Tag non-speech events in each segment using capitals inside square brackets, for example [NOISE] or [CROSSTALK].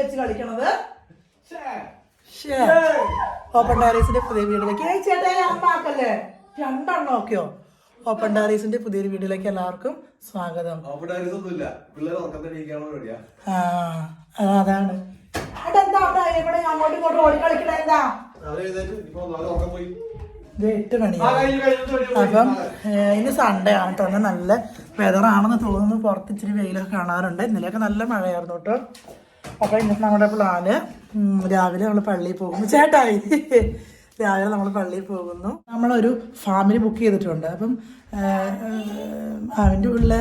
വെച്ച് കളിക്കണത്? ഓപ്പൺ ഡയറീസിന്റെ പുതിയ വീഡിയോയിലേക്ക് ചേട്ടാ അമ്മാക്കല്ലേ? രണ്ടെണ്ണം ഒക്കെയോ ഓപ്പൺ ഡയറീസിന്റെ പുതിയൊരു വീഡിയോയിലേക്ക് എല്ലാവർക്കും സ്വാഗതം. ഒന്നുമില്ല. പിള്ളേർ ഉറക്കത്തെ ആ അതാണ്. അതെന്താ അവിടെ? ഇവിടെ അങ്ങോട്ടും ഇങ്ങോട്ടും ഓടി കളിക്കണ എന്താ? അവരെ എഴുന്നേറ്റ് ഇപ്പൊ നാളെ ഉറക്കം പോയി. ഇത് എട്ട് മണി. അപ്പം ഇന്ന് സൺഡേ ആണ് കേട്ടോ നല്ല വെതറാണെന്ന് തോന്നുന്നു. പുറത്ത് ഇച്ചിരി വെയിലൊക്കെ കാണാറുണ്ട്. ഇന്നലെയൊക്കെ നല്ല മഴയായിരുന്നു കേട്ടോ അപ്പോൾ ഇന്ന് നമ്മുടെ പ്ലാന് രാവിലെ നമ്മൾ പള്ളിയിൽ പോകുന്നു. ചേട്ടായി രാവിലെ നമ്മൾ പള്ളിയിൽ പോകുന്നു. നമ്മളൊരു ഫാമിലി ബുക്ക് ചെയ്തിട്ടുണ്ട്. അപ്പം അവന്റെ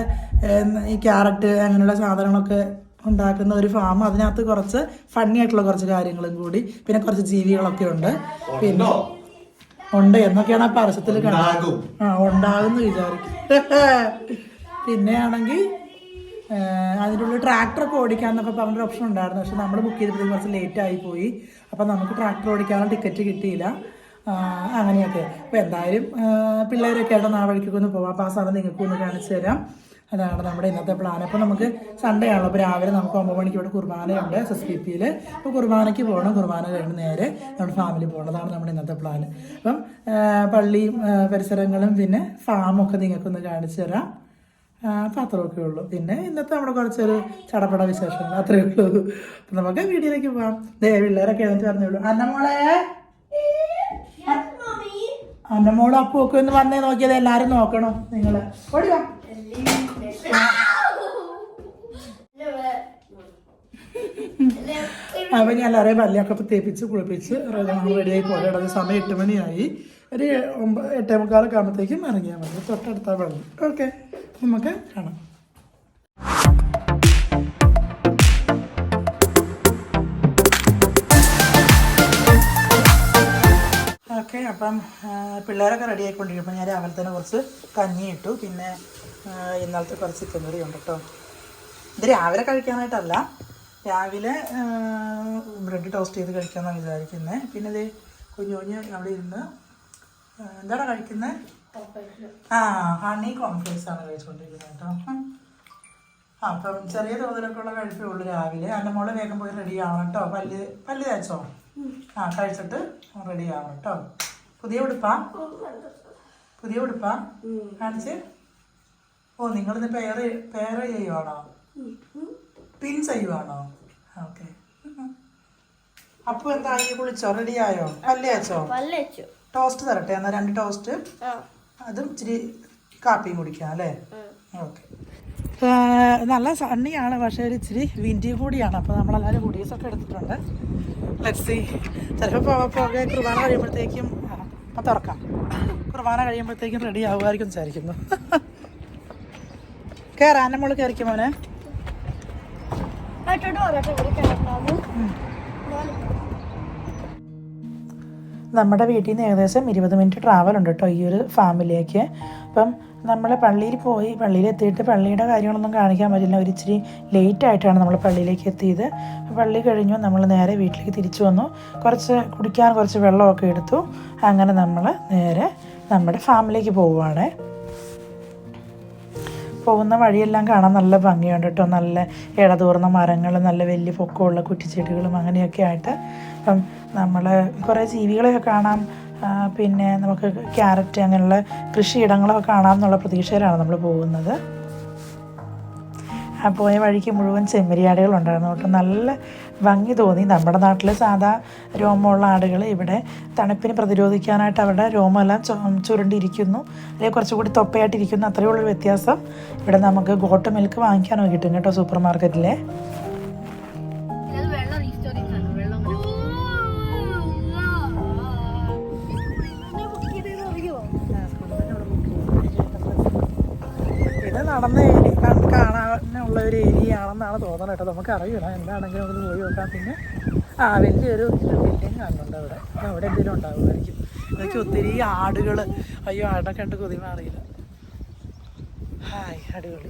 ഏഹ്, ഈ ക്യാരറ്റ് അങ്ങനെയുള്ള സാധനങ്ങളൊക്കെ ഉണ്ടാക്കുന്ന ഒരു ഫാം അതിനകത്ത് കുറച്ച് ഫണ്ണി ആയിട്ടുള്ള കുറച്ച് കാര്യങ്ങളും കൂടി. പിന്നെ കുറച്ച് ജീവികളൊക്കെ ഉണ്ട്. പിന്നെ ഉണ്ട്? എന്നൊക്കെയാണ് ആ പരസ്യത്തിൽ കണ്ടത് ഉണ്ടാകും. ആ ഉണ്ടാകുന്നു വിചാരിക്കും. [LAUGHS] പിന്നെ ആണെങ്കിൽ അതിന്റെ ഉള്ളിൽ ട്രാക്ടറൊക്കെ ഓടിക്കാന്നൊക്കെ പറഞ്ഞൊരു ഓപ്ഷൻ ഉണ്ടായിരുന്നു. പക്ഷെ നമ്മൾ ബുക്ക് ചെയ്തപ്പോൾ കുറച്ച് ലേറ്റ് ആയി പോയി. അപ്പം നമുക്ക് ട്രാക്ടർ ഓടിക്കാനുള്ള ടിക്കറ്റ് കിട്ടിയില്ല. അങ്ങനെയൊക്കെ. അപ്പോൾ എന്തായാലും പിള്ളേരൊക്കെ ആയിട്ട് നാളെ വഴിക്കൊക്കെ ഒന്ന് പോവാം. അപ്പോൾ ആ സാധനം നിങ്ങൾക്ക് ഒന്ന് കാണിച്ചു തരാം. അതാണ് നമ്മുടെ ഇന്നത്തെ പ്ലാൻ അപ്പോൾ നമുക്ക് സൺഡേ ആണല്ലോ. അപ്പോൾ രാവിലെ നമുക്ക് ഒമ്പത് മണിക്ക് ഇവിടെ കുർബാനയുണ്ട് എസ് എസ് പി പിയിൽ അപ്പോൾ കുർബാനയ്ക്ക് പോകണം കുർബാന കഴിഞ്ഞ് നേരെ നമ്മുടെ ഫാമിലി പോകണം നമ്മുടെ ഇന്നത്തെ പ്ലാൻ അപ്പം പള്ളിയും പരിസരങ്ങളും പിന്നെ ഫാമൊക്കെ നിങ്ങൾക്കൊന്ന് കാണിച്ചു തരാം. അപ്പം അത്രയൊക്കെ ഉള്ളൂ. പിന്നെ ഇന്നത്തെ നമ്മുടെ കുറച്ചൊരു ചടപട വിശേഷങ്ങൾ. അത്രേ ഉള്ളൂ. അപ്പം നമുക്ക് വീഡിയോയിലേക്ക് പോകാം ദേ പിള്ളേരൊക്കെ എന്നിട്ട് പറഞ്ഞോളൂ അന്നമോളെ അന്നമോളും അപ്പൊക്കെ ഒന്ന് വന്നേ നോക്കിയത് എല്ലാവരും നോക്കണോ നിങ്ങൾ ഓടിയോ അപ്പൊ ഞാൻ എല്ലാവരെയും പല്ലിയൊക്കെ ഇപ്പൊ തേപ്പിച്ച് കുളിപ്പിച്ച് റെഡിയായി പോലെ സമയം എട്ട് മണിയായി. ഒരു ഒമ്പത് എട്ടേ മുക്കാലൊക്കെ ആകുമ്പോഴത്തേക്കും ഇറങ്ങിയാൽ മതി. തൊട്ടടുത്താൽ വെള്ളം. ഓക്കെ. നമുക്ക് കാണാം. ഓക്കെ അപ്പം പിള്ളേരൊക്കെ റെഡി ആയിക്കൊണ്ടിരിക്കും ഞാൻ രാവിലെ തന്നെ കുറച്ച് കഞ്ഞി ഇട്ടു. പിന്നെ ഇന്നലത്തെ കുറച്ച് ചിക്കൻ കറി ഉണ്ട് കേട്ടോ ഇത് രാവിലെ കഴിക്കാനായിട്ടല്ല. രാവിലെ ബ്രെഡ് ടോസ്റ്റ് ചെയ്ത് കഴിക്കാമെന്നാണ് വിചാരിക്കുന്നത് പിന്നെ ഇത് കുഞ്ഞു കുഞ്ഞ് അവിടെ ഇരുന്ന് എന്താടാ കഴിക്കുന്നത് ആ ഹണി കോൺഫ്ലേക്സ് ആണ് കഴിച്ചുകൊണ്ടിരിക്കുന്നത് കേട്ടോ. ആ അപ്പം ചെറിയ തോതിലൊക്കെ ഉള്ള കഴിപ്പേ ഉള്ളൂ രാവിലെ. എന്റെ മോൾ വേഗം പോയി റെഡി ആവണം കേട്ടോ പല്ല് പല്ല് തേച്ചോ? ആ കഴിച്ചിട്ട് റെഡി ആവണം കേട്ടോ പുതിയ ഉടുപ്പാ? പുതിയ ഉടുപ്പാ? കാണിച്ച്? ഓ നിങ്ങളിന്ന് പേര് പേര് ചെയ്യുവാണോ? പിൻ ചെയ്യുവാണോ? ഓക്കെ. അപ്പൊ എന്താ കുളിച്ചോ? റെഡി ആയോ? പല്ല് തേച്ചോ? ടോസ്റ്റ് തരട്ടെ? എന്നാ രണ്ട് ടോസ്റ്റ് അതും ഇച്ചിരി കാപ്പിയും കുടിക്കാം അല്ലേ? ഓക്കെ. നല്ല സണ്ണിയാണ് പക്ഷേ ഒരു ഇച്ചിരി വിൻഡി കൂടിയാണ്. അപ്പോൾ നമ്മളെല്ലാവരും ഹുഡീസൊക്കെ എടുത്തിട്ടുണ്ട്. ലെറ്റ്സി ചിലപ്പോൾ പോകെ കുർബാന കഴിയുമ്പോഴത്തേക്കും അപ്പം തുറക്കാം. കുർബാന കഴിയുമ്പോഴത്തേക്കും റെഡി ആവുമായിരിക്കും വിചാരിക്കുന്നു. കയറാൻ നമ്മൾ കയറിക്കും മോനെ? അട്ടോട്ട് നമ്മുടെ വീട്ടിൽ നിന്ന് ഏകദേശം ഇരുപത് മിനിറ്റ് ട്രാവൽ ഉണ്ട് കേട്ടോ ഈ ഒരു ഫാമിലിക്ക് അപ്പം നമ്മൾ പള്ളിയിൽ പോയി പള്ളിയിൽ എത്തിയിട്ട് പള്ളിയുടെ കാര്യങ്ങളൊന്നും കാണിക്കാൻ പറ്റില്ല. ഒരു ഇച്ചിരി ലേറ്റ് ആയിട്ടാണ് നമ്മൾ പള്ളിയിലേക്ക് എത്തിയത്. പള്ളി കഴിഞ്ഞു നമ്മൾ നേരെ വീട്ടിലേക്ക് തിരിച്ചു വന്നു. കുറച്ച് കുടിക്കാൻ കുറച്ച് വെള്ളമൊക്കെ എടുത്തു. അങ്ങനെ നമ്മൾ നേരെ നമ്മുടെ ഫാമിലിക്ക് പോവുകയാണ് പോകുന്ന വഴിയെല്ലാം കാണാൻ നല്ല ഭംഗിയുണ്ട് കേട്ടോ. നല്ല ഇടതൂർന്ന മരങ്ങൾ നല്ല വലിയ പൊക്കമുള്ള കുറ്റിച്ചെടികളും അങ്ങനെയൊക്കെ ആയിട്ട്. അപ്പം നമ്മൾ കുറേ ജീവികളെയൊക്കെ കാണാം. പിന്നെ നമുക്ക് ക്യാരറ്റ് അങ്ങനെയുള്ള കൃഷിയിടങ്ങളൊക്കെ കാണാം എന്നുള്ള പ്രതീക്ഷയിലാണ് നമ്മൾ പോകുന്നത്. പോയ വഴിക്ക് മുഴുവൻ ചെമ്മരിയാടുകളുണ്ടായിരുന്നു കേട്ടോ. നല്ല ഭംഗി തോന്നി. നമ്മുടെ നാട്ടിൽ സാധാ രോമമുള്ള ആടുകൾ ഇവിടെ തണുപ്പിന് പ്രതിരോധിക്കാനായിട്ട് അവരുടെ രോമമെല്ലാം ചുരുണ്ടിരിക്കുന്നു. അല്ലെങ്കിൽ കുറച്ചുകൂടി തൊപ്പയായിട്ടിരിക്കുന്നു. അത്രയേ ഉള്ളൊരു വ്യത്യാസം. ഇവിടെ നമുക്ക് ഗോട്ട് മിൽക്ക് വാങ്ങിക്കാനോ കിട്ടും കേട്ടോ സൂപ്പർ മാർക്കറ്റിലെ ഇത് നടന്ന കാണാനുള്ള ഒരു ഏരിയ. ആണെന്നാണ് തോന്നുന്നത് കേട്ടോ. നമുക്ക് അറിയില്ല എന്താണെങ്കിലും നമുക്ക് പോയി നോക്കാം. പിന്നെ ആ വലിയൊരു ബിൽഡിങ് കാണുന്നുണ്ട് അവിടെ. അവിടെ എന്തെങ്കിലും ഉണ്ടാവുമായിരിക്കും. ഇതൊക്കെ ഒത്തിരി ആടുകൾ അയ്യോ ആടിനെ കണ്ട് കൊതി മാറിയില്ല ഹായ് അടിപൊളി.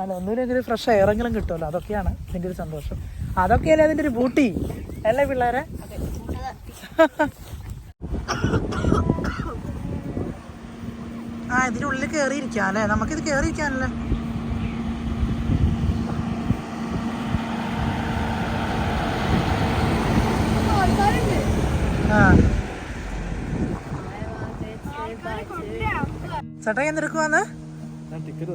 അല്ല ഒന്നുമില്ലെങ്കിലും ഫ്രഷ് എയറെങ്കിലും കിട്ടുമല്ലോ. അതൊക്കെയാണ് ഇതിന്റെ ഒരു സന്തോഷം. അതൊക്കെയല്ലേ അതിന്റെ ഒരു ബൂട്ടി അല്ലേ പിള്ളേരെ? ആ ഇതിനുള്ളിൽ കയറിയിരിക്കാം അല്ലേ? നമുക്കിത് കയറിയിരിക്കാനല്ലേ ആ. ഞാൻ എടുക്കുവാന്ന് ഞാൻ ടിക്കറ്റ്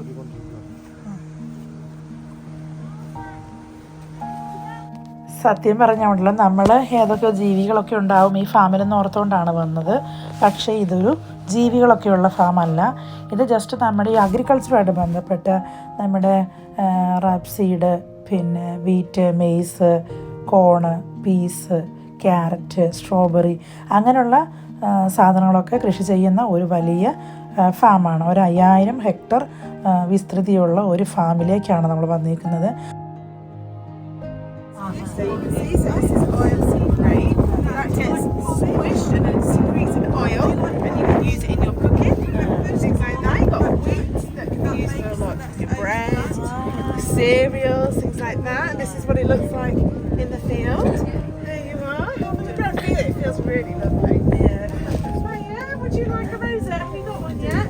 സത്യം പറഞ്ഞുകൊണ്ടല്ലോ നമ്മൾ ഏതൊക്കെ ജീവികളൊക്കെ ഉണ്ടാവും ഈ ഫാമിലെന്ന് ഓർത്തുകൊണ്ടാണ് വന്നത്. പക്ഷേ ഇതൊരു ജീവികളൊക്കെയുള്ള ഫാമല്ല ഇത് ജസ്റ്റ് നമ്മുടെ ഈ അഗ്രികൾച്ചറുമായിട്ട് ബന്ധപ്പെട്ട് നമ്മുടെ റാപ്സീഡ് പിന്നെ wheat maize corn peas carrot strawberry അങ്ങനെയുള്ള സാധനങ്ങളൊക്കെ കൃഷി ചെയ്യുന്ന ഒരു വലിയ ഫാമാണ് ഒരു അയ്യായിരം ഹെക്ടർ വിസ്തൃതിയുള്ള ഒരു ഫാമിലേക്കാണ് നമ്മൾ വന്നിരിക്കുന്നത് cereals, things like that. This is what it looks like in the field. Feel it. It feels really lovely. Yeah. So yeah, would you like a rosette? Have you got one yet?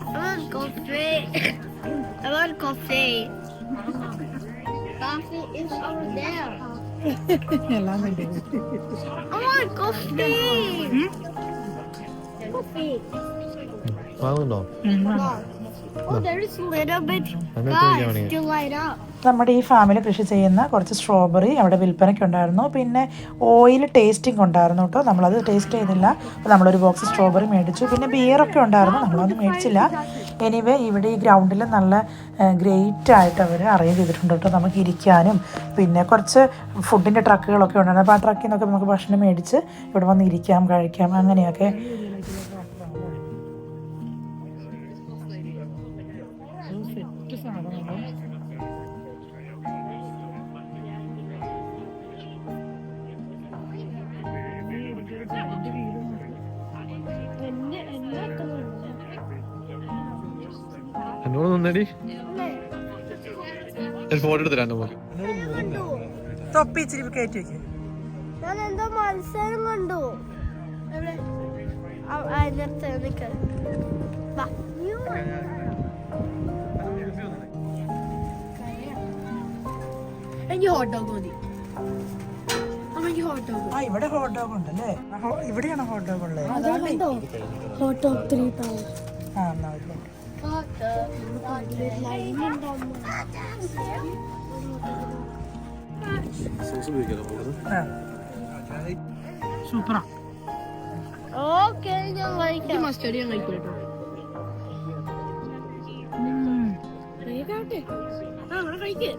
I want coffee. I want coffee. Coffee is over there. [LAUGHS] I want coffee. Hmm? Coffee. വാങ്ങുന്നോ Oh, there is a little bit. Guys, ഇരിക്കുകയാണെങ്കിൽ. to light up. നമ്മുടെ ഈ ഫാമിൽ കൃഷി ചെയ്യുന്ന കുറച്ച് strawberry അവിടെ വിൽപ്പനയ്ക്ക് ഉണ്ടായിരുന്നു. പിന്നെ ഓയിൽ ടേസ്റ്റിംഗ് ഉണ്ടായിരുന്നു കേട്ടോ. നമ്മളത് ടേസ്റ്റ് ചെയ്തില്ല. അപ്പോൾ നമ്മളൊരു ബോക്സ് സ്ട്രോബെറി മേടിച്ചു. പിന്നെ ബിയറൊക്കെ ഉണ്ടായിരുന്നു. നമ്മളത് മേടിച്ചില്ല. എനിവേ ഇവിടെ ഈ ഗ്രൗണ്ടിൽ നല്ല ഗ്രേറ്റ് ആയിട്ട് അവർ അറേഞ്ച് ചെയ്തിട്ടുണ്ട് കേട്ടോ. നമുക്ക് ഇരിക്കാനും പിന്നെ കുറച്ച് ഫുഡിന്റെ ട്രക്കുകളൊക്കെ ഉണ്ടായിരുന്നു. അപ്പോൾ ആ ട്രക്കിൽ നിന്നൊക്കെ നമുക്ക് ഭക്ഷണം മേടിച്ച് ഇവിടെ വന്ന് ഇരിക്കാം കഴിക്കാം അങ്ങനെയൊക്കെ എന്നോട് നിന്നടി? ഫോട്ടോ എടുത്തില്ല നമുക്ക് തൊപ്പി ഇച്ചിരി കയറ്റി വയ്ക്കും ഞാൻ എന്തോ മത്സരം കണ്ടു. എവിടെ ആ- എനിക്ക് ഹോട്ട് ഡോഗ് മതി. അമ്മയ്ക്ക് ഹോട്ട് ഡോഗ് ആ ഇവിടെ ഹോട്ട് ഡോഗ് ഉണ്ടല്ലേ? ആ, ഇവിടെയാണോ ഹോട്ട് ഡോഗ് ഉള്ളത്? ഹോട്ട് ഡോഗ് ത്രീ ആ എന്നാ ആ. സൂപ്പറാ. ഓക്കെ ഞാൻ കഴിക്കാം. മസ്റ്റർഡ് ഞാൻ കഴിക്കും കഴിക്കേ.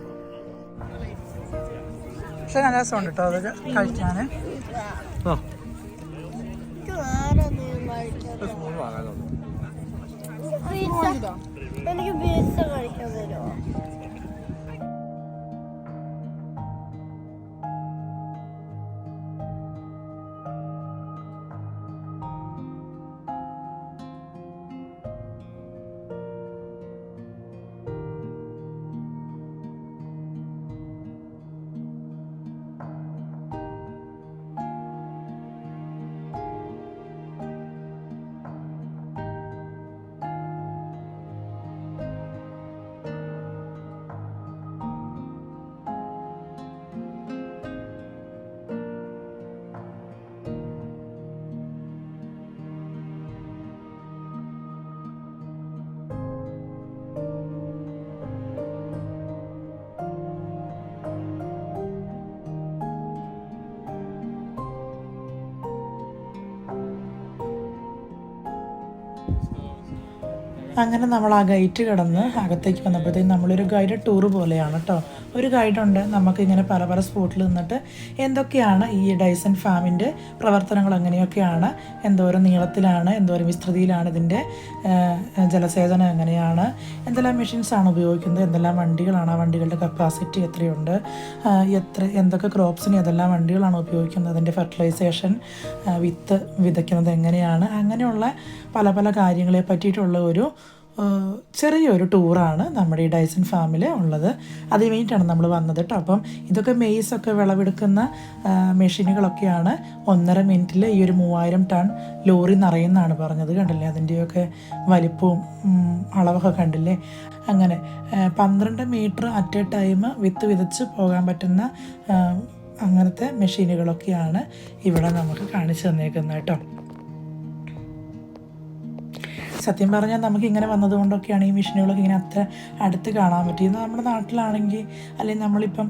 പക്ഷെ നല്ല രസമുണ്ട് കേട്ടോ അതൊക്കെ കഴിക്കാൻ എനിക്ക് പിസ്സ കഴിക്കാൻ തരുമോ? അങ്ങനെ നമ്മൾ ആ ഗൈറ്റ് കടന്ന് അകത്തേക്ക് വന്നപ്പോഴത്തേക്കും നമ്മളൊരു ഗൈഡഡ് ടൂർ പോലെയാണ് കേട്ടോ ഒരു ഗൈഡുണ്ട് നമുക്കിങ്ങനെ പല പല സ്പോട്ടിൽ നിന്നിട്ട് എന്തൊക്കെയാണ് ഈ ഡൈസൺ ഫാമിന്റെ പ്രവർത്തനങ്ങൾ എങ്ങനെയൊക്കെയാണ് എന്തോരം നീളത്തിലാണ് എന്തോരം വിസ്തൃതിയിലാണ് ഇതിന്റെ ജലസേചനം എങ്ങനെയാണ് എന്തെല്ലാം മെഷീൻസാണ് ഉപയോഗിക്കുന്നത് എന്തെല്ലാം വണ്ടികളാണ് ആ വണ്ടികളുടെ കപ്പാസിറ്റി എത്രയുണ്ട് എത്ര എന്തൊക്കെ ക്രോപ്സിന് ഏതെല്ലാം വണ്ടികളാണ് ഉപയോഗിക്കുന്നത് അതിന്റെ ഫെർട്ടിലൈസേഷൻ വിത്ത് വിതയ്ക്കുന്നത് എങ്ങനെയാണ് അങ്ങനെയുള്ള പല പല കാര്യങ്ങളെ പറ്റിയിട്ടുള്ള ഒരു ചെറിയൊരു ടൂറാണ് നമ്മുടെ ഈ ഡൈസൺ ഫാമിൽ ഉള്ളത്. അതിന് വേണ്ടിയിട്ടാണ് നമ്മൾ വന്നത് കേട്ടോ അപ്പം ഇതൊക്കെ മെയ്സൊക്കെ വിളവെടുക്കുന്ന മെഷീനുകളൊക്കെയാണ് ഒന്നര മിനിറ്റിൽ ഈ ഒരു മൂവായിരം ടൺ ലോറി നിറയുന്നതാണ് പറഞ്ഞത് കണ്ടില്ലേ? അതിന്റെയൊക്കെ വലിപ്പവും അളവൊക്കെ കണ്ടില്ലേ? അങ്ങനെ പന്ത്രണ്ട് മീറ്റർ അറ്റ് എ ടൈം വിത്ത് വിതച്ച് പോകാൻ പറ്റുന്ന അങ്ങനത്തെ മെഷീനുകളൊക്കെയാണ് ഇവിടെ നമുക്ക് കാണിച്ചു തന്നേക്കുന്നത് കേട്ടോ സത്യം പറഞ്ഞാൽ നമുക്ക് ഇങ്ങനെ വന്നതുകൊണ്ടൊക്കെയാണ് ഈ മിഷനുകളൊക്കെ ഇങ്ങനെ അത്ര അടുത്ത് കാണാൻ പറ്റിയത്. നമ്മുടെ നാട്ടിലാണെങ്കിൽ അല്ലെങ്കിൽ നമ്മളിപ്പം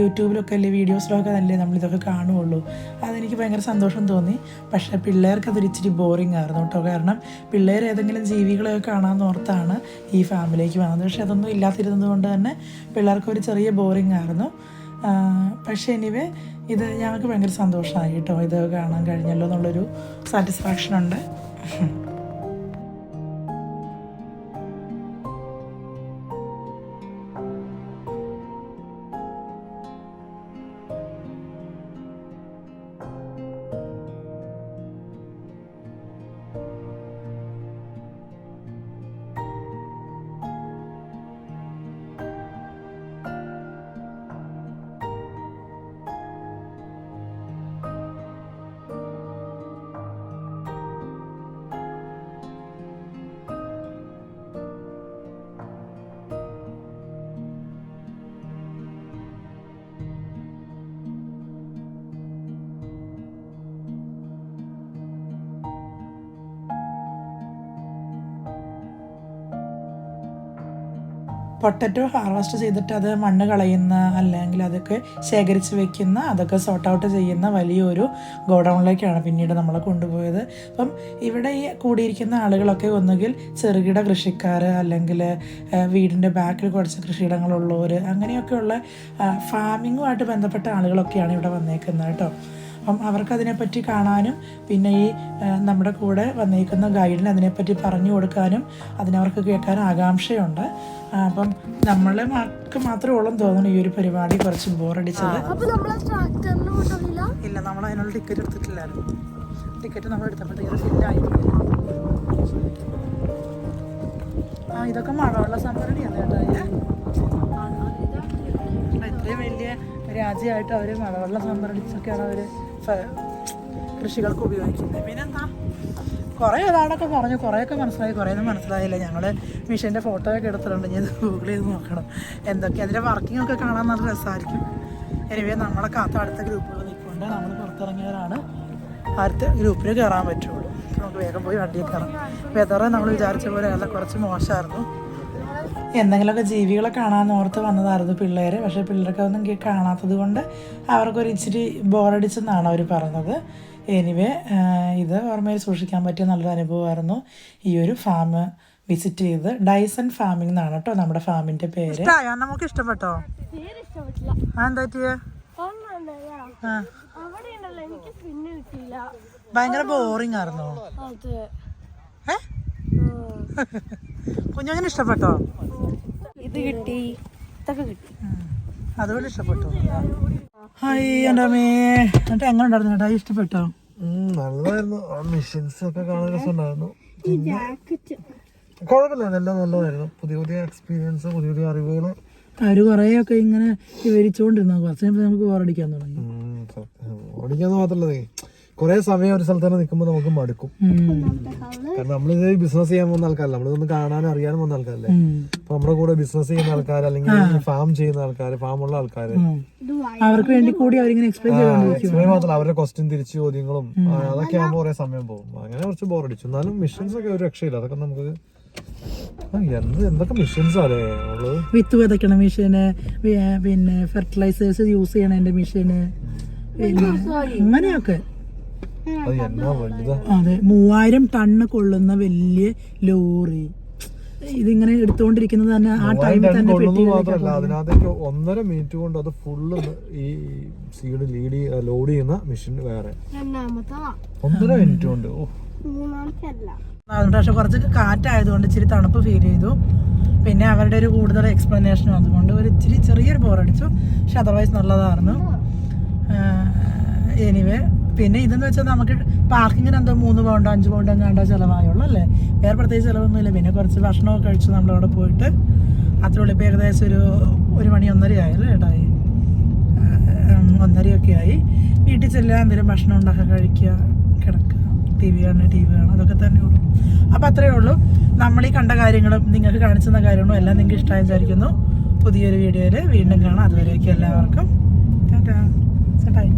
യൂട്യൂബിലൊക്കെ അല്ലേ വീഡിയോസിലൊക്കെ അല്ലേ നമ്മളിതൊക്കെ കാണുകയുള്ളൂ. അതെനിക്ക് ഭയങ്കര സന്തോഷം തോന്നി. പക്ഷേ പിള്ളേർക്ക് അതൊരു ഇച്ചിരി ബോറിംഗ് ആയിരുന്നു കേട്ടോ. കാരണം പിള്ളേർ ഏതെങ്കിലും ജീവികളെയൊക്കെ കാണാമെന്ന് ഓർത്താണ് ഈ ഫാമിലിക്ക് വന്നത്. പക്ഷേ അതൊന്നും ഇല്ലാതിരുന്നത് കൊണ്ട് തന്നെ പിള്ളേർക്ക് ഒരു ചെറിയ ബോറിംഗ് ആയിരുന്നു. പക്ഷേ എനിവേ ഇത് ഞങ്ങൾക്ക് ഭയങ്കര സന്തോഷമായി കേട്ടോ. ഇത് കാണാൻ കഴിഞ്ഞല്ലോ എന്നുള്ളൊരു സാറ്റിസ്ഫാക്ഷൻ ഉണ്ട്. പൊട്ടറ്റോ ഹാർവസ്റ്റ് ചെയ്തിട്ട് അത് മണ്ണ് കളയുന്ന അല്ലെങ്കിൽ അതൊക്കെ ശേഖരിച്ച് വെക്കുന്ന അതൊക്കെ സോർട്ട് ഔട്ട് ചെയ്യുന്ന വലിയൊരു ഗോഡൗണിലേക്കാണ് പിന്നീട് നമ്മളെ കൊണ്ടുപോയത്. അപ്പം ഇവിടെ ഈ കൂടിയിരിക്കുന്ന ആളുകളൊക്കെ ഒന്നുകിൽ ചെറുകിട കൃഷിക്കാർ അല്ലെങ്കിൽ വീടിന്റെ ബാക്കിൽ കുറച്ച് കൃഷിയിടങ്ങളുള്ളവർ അങ്ങനെയൊക്കെയുള്ള ഫാമിങ്ങുമായിട്ട് ബന്ധപ്പെട്ട ആളുകളൊക്കെയാണ് ഇവിടെ വന്നേക്കുന്നത് കേട്ടോ. അപ്പം അവർക്ക് അതിനെപ്പറ്റി കാണാനും പിന്നെ ഈ നമ്മുടെ കൂടെ വന്നേക്കുന്ന ഗൈഡിന് അതിനെപ്പറ്റി പറഞ്ഞു കൊടുക്കാനും അതിനവർക്ക് കേൾക്കാനും ആകാംക്ഷയുണ്ട്. അപ്പം നമ്മളെ മാർക്ക് മാത്രമേ ഉള്ളൂ തോന്നുന്നു ഈ ഒരു പരിപാടി കുറച്ച് ബോറടിച്ചത്. ഇല്ല നമ്മൾ അതിനുള്ള ടിക്കറ്റ് എടുത്തിട്ടില്ലായിരുന്നു ടിക്കറ്റ് നമ്മൾ എടുത്തപ്പോഴത്തേക്ക് ഫില്ലായി ആ ഇതൊക്കെ മഴവെള്ള സംഭരണിയാണ് കേട്ടോ ഇത്. ഇത്രയും വലിയ രാജ്യമായിട്ട് അവർ മഴവെള്ളം സംഭരണിച്ചൊക്കെയാണ് അവർ കൃഷികൾക്ക് ഉപയോഗിക്കുന്നത്. പിന്നെന്താ? കുറേ ഏതാണ്ടൊക്കെ പറഞ്ഞു. കുറേയൊക്കെ മനസ്സിലായി. കുറേയൊന്നും മനസ്സിലായില്ല. ഞങ്ങൾ മിഷീന്റെ ഫോട്ടോ ഒക്കെ എടുത്തിട്ടുണ്ട്. ഞാൻ ഗൂഗിൾ ചെയ്ത് നോക്കണം. എന്തൊക്കെ അതിന്റെ വർക്കിംഗ് ഒക്കെ കാണാൻ നല്ല രസമായിരിക്കും എനിവേ നമ്മളെ കാത്ത അടുത്ത ഗ്രൂപ്പുകൾ നിൽക്കുന്നുണ്ട് നമ്മൾ പുറത്തിറങ്ങിയവരാണ്. അടുത്ത ഗ്രൂപ്പിൽ കയറാൻ പറ്റുള്ളൂ. നമുക്ക് വേഗം പോയി വണ്ടിയിൽ കയറാം വെതറ് നമ്മൾ വിചാരിച്ച പോലെ അല്ല. കുറച്ച് മോശമായിരുന്നു എന്തെങ്കിലുമൊക്കെ ജീവികളെ കാണാൻ ഓർത്ത് വന്നതായിരുന്നു പിള്ളേർ പക്ഷേ പിള്ളേർക്ക് അതൊന്നും കാണാത്തത് കൊണ്ട് അവർക്കൊരു ഇച്ചിരി ബോറടിച്ചെന്നാണ് അവർ പറഞ്ഞത്. എനിവേ ഇത് ഓർമ്മയിൽ സൂക്ഷിക്കാൻ പറ്റിയ നല്ലൊരു അനുഭവമായിരുന്നു. ഈ ഒരു ഫാം വിസിറ്റ് ചെയ്ത് ഡൈസൺ ഫാമിംഗ് എന്നാണ് കേട്ടോ നമ്മുടെ ഫാമിന്റെ പേര്. നമുക്ക് ഇഷ്ടപ്പെട്ടോ? എന്താ ഭയങ്കര ബോറിംഗ് ആയിരുന്നോ? ഏ? കുഞ്ഞുങ്ങനെ ഇഷ്ടപ്പെട്ടോ? ഇത് കിട്ടി. ഇതൊക്കെ കിട്ടി. അതുപോലെ ഇഷ്ടപ്പെട്ടു. ഹായ് എന്റെ അമ്മേ എന്നിട്ട് എങ്ങനെ ഉണ്ടായിരുന്നു ചേട്ടാ? ഇഷ്ടപ്പെട്ടോ? നല്ലതായിരുന്നു. ആ മെഷീൻസ് ഒക്കെ കാണാൻ രസമുണ്ടായിരുന്നു. ജാക്കറ്റ്. കുഴപ്പമില്ല. എല്ലാം നല്ലതായിരുന്നു. പുതിയ പുതിയ എക്സ്പീരിയൻസ് പുതിയ പുതിയ അറിവുകൾ അവർ കുറേയൊക്കെ ഇങ്ങനെ വിവരിച്ചുകൊണ്ടിരുന്നു കുറച്ച് നമുക്ക് ബോറടിക്കാൻ തുടങ്ങി. ഓടിക്കാന്ന് മാത്രല്ലേ കുറെ സമയം ഒരു സ്ഥലത്ത് തന്നെ നിൽക്കുമ്പോൾ നമുക്ക് മടുക്കും. കാരണം നമ്മൾ ഇത് ബിസിനസ് ചെയ്യാൻ പോകുന്ന ആൾക്കാരല്ല നമ്മളിതൊന്ന് കാണാനും അറിയാനും പോകുന്ന ആൾക്കാരല്ലേ. അപ്പൊ നമ്മുടെ കൂടെ ബിസിനസ് ചെയ്യുന്ന ആൾക്കാർ അല്ലെങ്കിൽ ഫാം ചെയ്യുന്ന ആൾക്കാർ ഫാമുള്ള ആൾക്കാർ അവർക്ക് വേണ്ടി കൂടി അവരിങ്ങനെ എക്സ്പ്ലെയിൻ മാത്രമല്ല അവരുടെ ക്വസ്റ്റ്യൻ തിരിച്ചു ചോദ്യങ്ങളും അതൊക്കെ ആകുമ്പോൾ കുറെ സമയം പോകും. അങ്ങനെ കുറച്ച് ബോറടിച്ചു എന്നാലും മിഷൻസ് ഒക്കെ ഒരു രക്ഷയില്ല. അതൊക്കെ നമുക്ക് എന്ത് എന്തൊക്കെ മിഷൻസ് അല്ലേ ഉള്ളത് വിത്ത് വിതയ്ക്കണ മെഷീന് പിന്നെ ഫെർട്ടിലൈസേഴ്സ് യൂസ് ചെയ്യണതിന്റെ മെഷീന് അങ്ങനെയൊക്കെ. അത് വലുതാ അതെ മൂവായിരം ടണ്ണ് കൊള്ളുന്ന വലിയ ലോറി. ഇതിങ്ങനെ എടുത്തുകൊണ്ടിരിക്കുന്നത് തന്നെ ആ ടൈമിൽ തന്നെ മാത്രമല്ല അതിനകത്തേക്ക് ഒന്നര മിനിറ്റ് കൊണ്ട് അത് ഫുള്ള് ഈ സീഡ് ലീഡ് ലോഡ് ചെയ്യുന്ന മെഷീൻ വേറെ. ഒന്നര മിനിറ്റ് കൊണ്ട് പക്ഷെ കുറച്ച് കാറ്റായതുകൊണ്ട് ഇച്ചിരി തണുപ്പ് ഫീൽ ചെയ്തു. പിന്നെ അവരുടെ ഒരു കൂടുതൽ എക്സ്പ്ലനേഷനും അതുകൊണ്ട് ഒരു ഇച്ചിരി ചെറിയൊരു ബോറടിച്ചു പക്ഷെ അതർവൈസ് നല്ലതായിരുന്നു. എനിവേ പിന്നെ ഇതെന്ന് വെച്ചാൽ നമുക്ക് പാർക്കിങ്ങിന് എന്തോ മൂന്ന് പൗണ്ടോ അഞ്ച് പൗണ്ടോ എങ്ങാണ്ടോ ചിലവായുള്ളൂ അല്ലേ? വേറെ പ്രത്യേകിച്ച് ചിലവൊന്നുമില്ല. പിന്നെ കുറച്ച് ഭക്ഷണമൊക്കെ കഴിച്ച് നമ്മളവിടെ പോയിട്ട് അത്ര ഉള്ളൂ. ഇപ്പോൾ ഏകദേശം ഒരു ഒരു മണി ഒന്നര ആയല്ലോ ഏട്ടായി ഒന്നരയൊക്കെ ആയി. വീട്ടിൽ ചെല്ലുക എന്തെങ്കിലും ഭക്ഷണം ഉണ്ടാക്കുക കഴിക്കുക കിടക്കുക. ടി വി കാണുക ടി വി കാണുക അതൊക്കെ തന്നെ ഉള്ളൂ. അപ്പോൾ അത്രയേ ഉള്ളൂ. നമ്മൾ ഈ കണ്ട കാര്യങ്ങളും നിങ്ങൾക്ക് കാണിച്ചു തന്ന കാര്യങ്ങളും എല്ലാം നിങ്ങൾക്ക് ഇഷ്ടമായി വിചാരിക്കുന്നു. പുതിയൊരു വീഡിയോയിൽ വീണ്ടും കാണാം. അതുവരെയൊക്കെ എല്ലാവർക്കും. ടാറ്റാ. സെറ്റായി